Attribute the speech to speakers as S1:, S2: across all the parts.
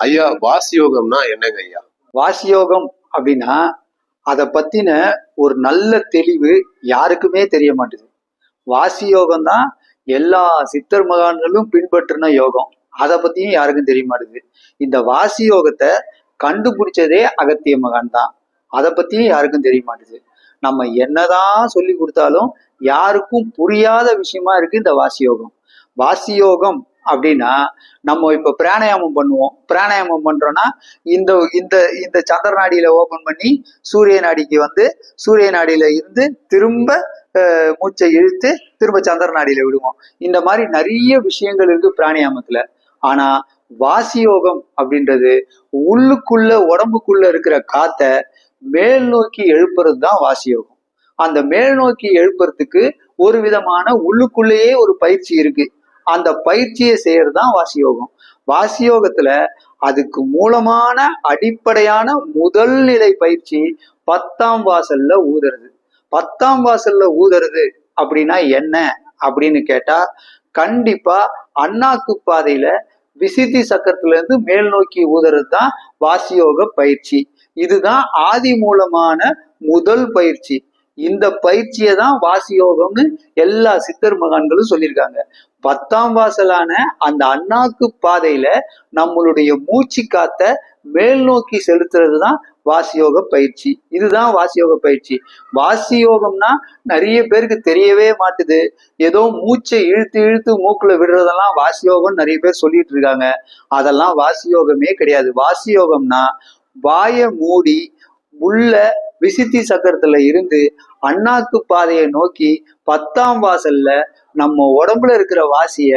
S1: ஐயா வாசி யோகம்னா என்னங்க ஐயா?
S2: வாசியோகம் அப்படின்னா அதை பத்தின ஒரு நல்ல தெளிவு யாருக்குமே தெரிய மாட்டுது. வாசியோகம் தான் எல்லா சித்தர் மகான்களும் பின்பற்றின யோகம். அதை பத்தியும் யாருக்கும் தெரிய மாட்டேது. இந்த வாசி யோகத்தை கண்டுபிடிச்சதே அகத்திய மகான் தான். அதை பத்தியும் யாருக்கும் தெரிய மாட்டேது. நம்ம என்னதான் சொல்லி கொடுத்தாலும் யாருக்கும் புரியாத விஷயமா இருக்கு இந்த வாசி யோகம் வாசி யோகம் அப்படின்னா நம்ம இப்ப பிராணாயாமம் பண்ணுவோம். பிராணாயாமம் பண்றோம்னா இந்த இந்த இந்த சந்திர நாடியில ஓபன் பண்ணி சூரிய நாடிக்கு வந்து சூரிய நாடியில இருந்து திரும்ப மூச்சை இழுத்து திரும்ப சந்திர நாடியில விடுவோம். இந்த மாதிரி நிறைய விஷயங்கள் இருக்கு பிராணாயாமத்துல. ஆனா வாசியோகம் அப்படின்றது உள்ளுக்குள்ள உடம்புக்குள்ள இருக்கிற காத்த மேல் நோக்கி எழுப்புறது தான் வாசியோகம். அந்த மேல் நோக்கி எழுப்புறதுக்கு ஒரு விதமான உள்ளுக்குள்ளேயே ஒரு பயிற்சி இருக்கு. அந்த பயிற்சியை செய்யறது தான் வாசியோகம். வாசியோகத்துல அதுக்கு மூலமான அடிப்படையான முதல் நிலை பயிற்சி பத்தாம் வாசல்ல ஊதுறது. பத்தாம் வாசல்ல ஊதுறது அப்படின்னா என்ன அப்படின்னு கேட்டா கண்டிப்பா அண்ணாக்கு பாதையில விசித்தி சக்கரத்துல இருந்து மேல் நோக்கி ஊதுறது தான் வாசியோக பயிற்சி. இதுதான் ஆதி மூலமான முதல் பயிற்சி. இந்த பயிற்சியை தான் வாசி யோகம்னு எல்லா சித்தர் மகான்களும் சொல்லியிருக்காங்க. பத்தாம் வாசலான அந்த அண்ணாக்கு பாதையில நம்மளுடைய மூச்சு காத்த மேல் நோக்கி செலுத்துறது தான் வாசியோக பயிற்சி. இதுதான் வாசியோக பயிற்சி. வாசியோகம்னா நிறைய பேருக்கு தெரியவே மாட்டுது. ஏதோ மூச்சை இழுத்து இழுத்து மூக்குல விடுறதெல்லாம் வாசியோகம் நிறைய பேர் சொல்லிட்டு இருக்காங்க. அதெல்லாம் வாசியோகமே கிடையாது. வாசியோகம்னா வாயை மூடி உள்ள விசித்தி சக்கரத்துல இருந்து அண்ணாக்கு பாதையை நோக்கி பத்தாம் வாசல்ல நம்ம உடம்புல இருக்கிற வாசிய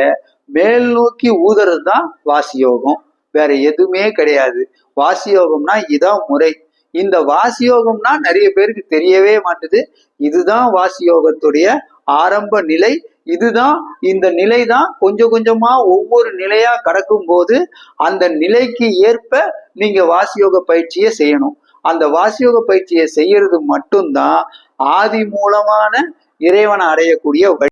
S2: மேல் நோக்கி ஊதுறது தான் வாசியோகம். வேற எதுவுமே கிடையாது. வாசியோகம்னா இதான் முறை. இந்த வாசியோகம்னா நிறைய பேருக்கு தெரியவே மாட்டுது. இதுதான் வாசியோகத்துடைய ஆரம்ப நிலை. இதுதான் இந்த நிலை தான் கொஞ்சம் கொஞ்சமா ஒவ்வொரு நிலையா கடக்கும் போது அந்த நிலைக்கு ஏற்ப நீங்க வாசியோக பயிற்சியை செய்யணும். அந்த வாசியோக பயிற்சியை செய்யறது மட்டும்தான் ஆதி மூலமான இறைவனை அடையக்கூடிய வழி.